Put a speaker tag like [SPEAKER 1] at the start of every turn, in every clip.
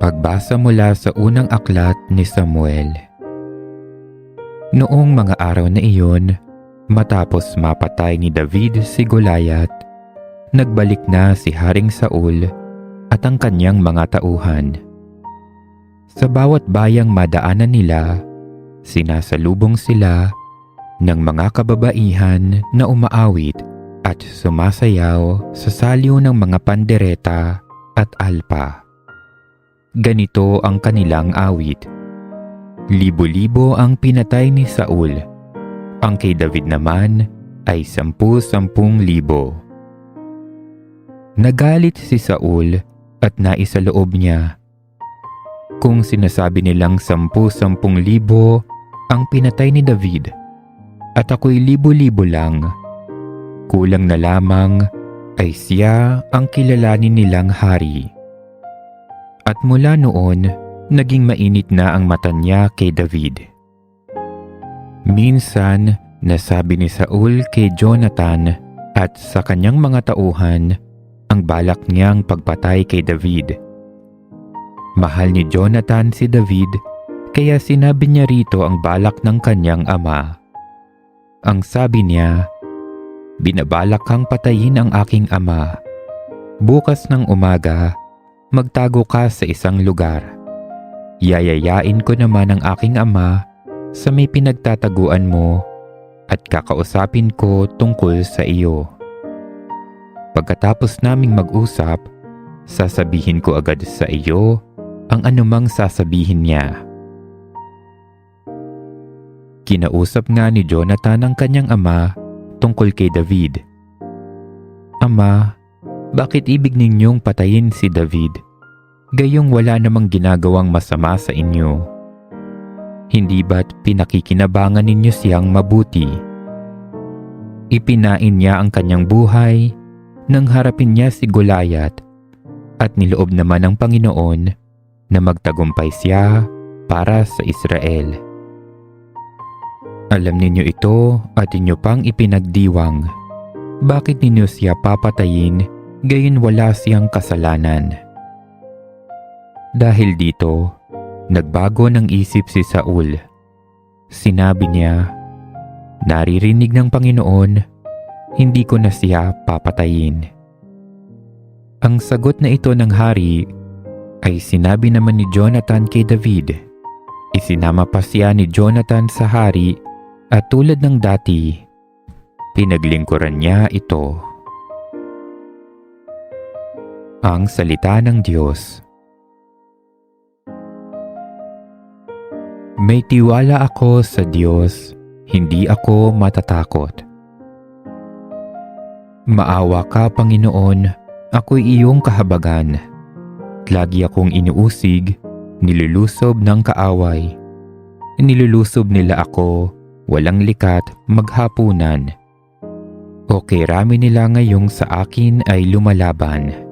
[SPEAKER 1] Pagbasa mula sa unang aklat ni Samuel. Noong mga araw na iyon, matapos mapatay ni David si Goliath, nagbalik na si Haring Saul at ang kanyang mga tauhan. Sa bawat bayang madaanan nila, sinasalubong sila ng mga kababaihan na umaawit at sumasayaw sa salyo ng mga pandereta at alpa. Ganito ang kanilang awit. Libo-libo ang pinatay ni Saul. Ang kay David naman ay sampu-sampung libo. Nagalit si Saul at naisaloob niya. Kung sinasabi nilang sampu-sampung libo ang pinatay ni David at ako'y libo-libo lang, kulang na lamang ay siya ang kilalanin nilang hari. At mula noon, naging mainit na ang mata niya kay David. Minsan, nasabi ni Saul kay Jonathan at sa kanyang mga tauhan ang balak niyang pagpatay kay David. Mahal ni Jonathan si David kaya sinabi niya rito ang balak ng kanyang ama. Ang sabi niya, Binabalak kang patayin ang aking ama. Bukas ng umaga, magtago ka sa isang lugar. Yayayain ko naman ang aking ama sa may pinagtataguan mo at kakausapin ko tungkol sa iyo. Pagkatapos naming mag-usap, sasabihin ko agad sa iyo ang anumang sasabihin niya. Kinausap nga ni Jonathan ang kanyang ama tungkol kay David. Ama, bakit ibig ninyong patayin si David? Gayong wala namang ginagawang masama sa inyo. Hindi ba't pinakikinabangan ninyo siyang mabuti? Ipinain niya ang kanyang buhay nang harapin niya si Goliath at niloob naman ng Panginoon na magtagumpay siya para sa Israel. Alam ninyo ito at inyo pang ipinagdiwang. Bakit ninyo siya papatayin gayon wala siyang kasalanan? Dahil dito, nagbago ng isip si Saul. Sinabi niya, Naririnig ng Panginoon, hindi ko na siya papatayin. Ang sagot na ito ng hari ay sinabi naman ni Jonathan kay David. Isinama pa siya ni Jonathan sa hari at tulad ng dati, pinaglingkuran niya ito. Ang Salita ng Diyos May tiwala ako sa Diyos, hindi ako matatakot. Maawa ka, Panginoon, ako'y iyong kahabagan. Lagi akong inuusig, nilulusob ng kaaway. Nilulusob nila ako, walang likat, maghapunan. O rami nila ngayong sa akin ay lumalaban.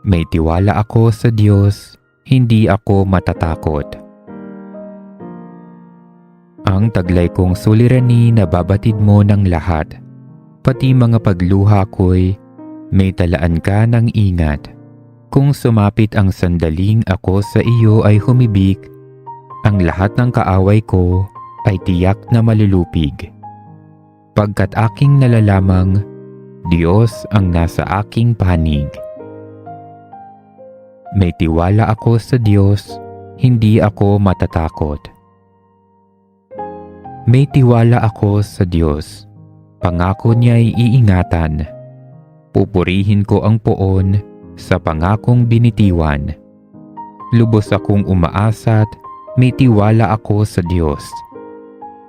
[SPEAKER 1] May tiwala ako sa Diyos, hindi ako matatakot. Ang taglay kong sulirani na babatid mo ng lahat, pati mga pagluha ko'y may talaan ka ng ingat. Kung sumapit ang sandaling ako sa iyo ay humibik, ang lahat ng kaaway ko ay tiyak na malulupig. Pagkat aking nalalamang, Diyos ang nasa aking panig. May tiwala ako sa Diyos, hindi ako matatakot. May tiwala ako sa Diyos. Pangako niya'y iingatan. Pupurihin ko ang poon sa pangakong binitiwan. Lubos akong umaasa't may tiwala ako sa Diyos.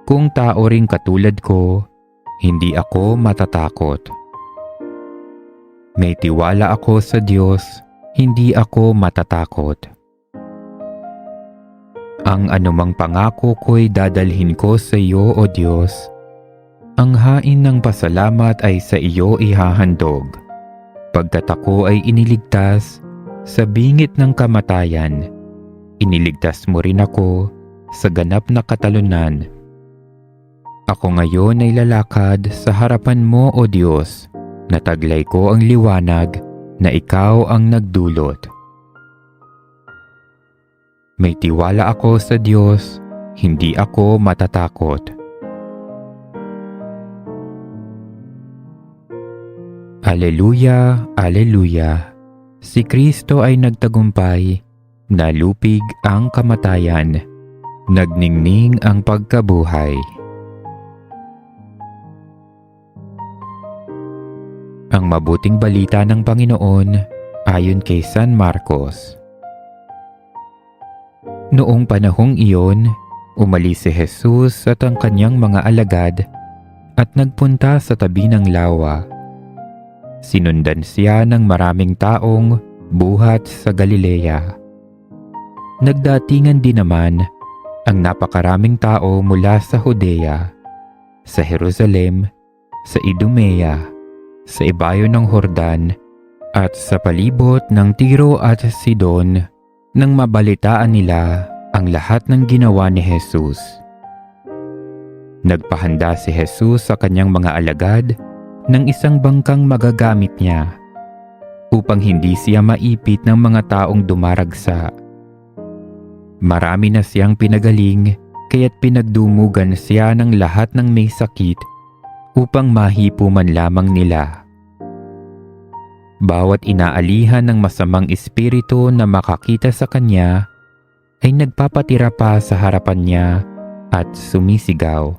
[SPEAKER 1] Kung tao ring katulad ko, hindi ako matatakot. May tiwala ako sa Diyos, hindi ako matatakot. Ang anumang pangako ko'y dadalhin ko sa iyo, O Diyos. Ang hain ng pasalamat ay sa iyo ihahandog. Pagkat ako ay iniligtas sa bingit ng kamatayan, iniligtas mo rin ako sa ganap na katalunan. Ako ngayon ay lalakad sa harapan mo, O Diyos, nataglay ko ang liwanag na ikaw ang nagdulot. May tiwala ako sa Diyos, hindi ako matatakot. Aleluya, Aleluya. Si Kristo ay nagtagumpay, nalupig ang kamatayan, nagningning ang pagkabuhay. Ang mabuting balita ng Panginoon ayon kay San Marcos. Noong panahong iyon, umalis si Jesus at ang kanyang mga alagad at nagpunta sa tabi ng lawa. Sinundan siya ng maraming taong buhat sa Galilea. Nagdatingan din naman ang napakaraming tao mula sa Judea, sa Jerusalem, sa Idumea, sa ibayo ng Hordan, at sa palibot ng Tiro at Sidon nang mabalitaan nila ang lahat ng ginawa ni Jesus. Nagpahanda si Jesus sa kanyang mga alagad ng isang bangkang magagamit niya upang hindi siya maipit ng mga taong dumaragsa. Marami na siyang pinagaling kaya't pinagdumugan siya ng lahat ng may sakit upang mahipo man lamang nila. Bawat inaalihan ng masamang espiritu na makakita sa kanya ay nagpapatira pa sa harapan niya at sumisigaw,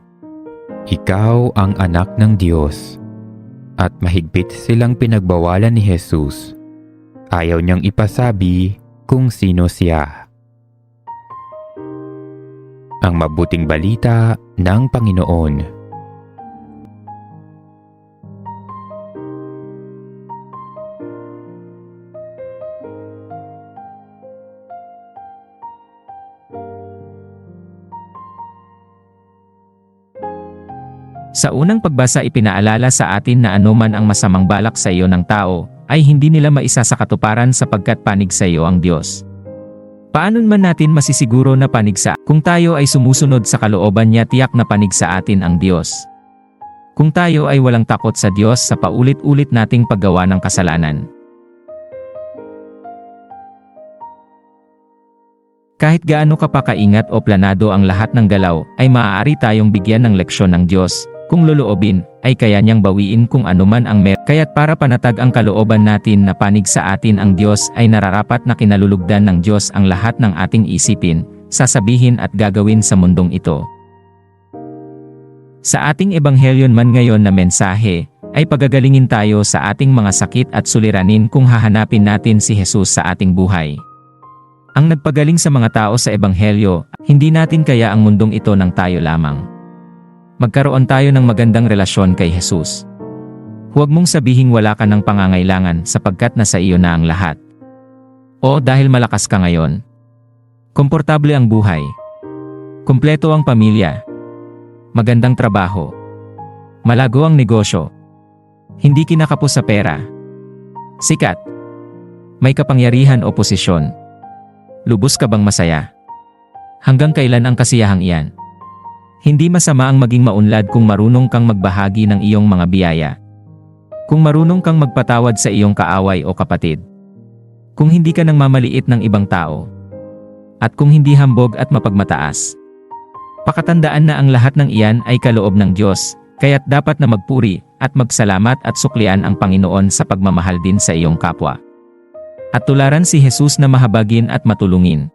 [SPEAKER 1] Ikaw ang anak ng Diyos at mahigpit silang pinagbawalan ni Jesus. Ayaw niyang ipasabi kung sino siya. Ang mabuting balita ng Panginoon.
[SPEAKER 2] Sa unang pagbasa ipinaalala sa atin na anuman ang masamang balak sa iyo ng tao, ay hindi nila maisa sa katuparan sapagkat panig sa iyo ang Diyos. Paano man natin masisiguro na panig sa kung tayo ay sumusunod sa kalooban niya tiyak na panig sa atin ang Diyos. Kung tayo ay walang takot sa Diyos sa paulit-ulit nating paggawa ng kasalanan. Kahit gaano ka pa kaingat o planado ang lahat ng galaw, ay maaari tayong bigyan ng leksyon ng Diyos, kung loloobin, ay kaya niyang bawiin kung anuman ang mer. Kaya't para panatag ang kalooban natin na panig sa atin ang Diyos ay nararapat na kinalulugdan ng Diyos ang lahat ng ating isipin, sasabihin at gagawin sa mundong ito. Sa ating ebanghelyon man ngayon na mensahe, ay pagagalingin tayo sa ating mga sakit at suliranin kung hahanapin natin si Jesus sa ating buhay. Ang nagpagaling sa mga tao sa ebanghelyo, hindi natin kaya ang mundong ito ng tayo lamang magkaroon tayo ng magandang relasyon kay Jesus. Huwag mong sabihing wala ka ng pangangailangan sapagkat nasa iyo na ang lahat. O dahil malakas ka ngayon. Komportable ang buhay. Kumpleto ang pamilya. Magandang trabaho. Malago ang negosyo. Hindi kinakapos sa pera. Sikat. May kapangyarihan o posisyon. Lubos ka bang masaya? Hanggang kailan ang kasiyahang iyan? Hindi masama ang maging maunlad kung marunong kang magbahagi ng iyong mga biyaya. Kung marunong kang magpatawad sa iyong kaaway o kapatid. Kung hindi ka nang mamaliit ng ibang tao. At kung hindi hambog at mapagmataas. Pakatandaan na ang lahat ng iyan ay kaloob ng Diyos, kaya't dapat na magpuri at magsalamat at suklian ang Panginoon sa pagmamahal din sa iyong kapwa. At tularan si Jesus na mahabagin at matulungin.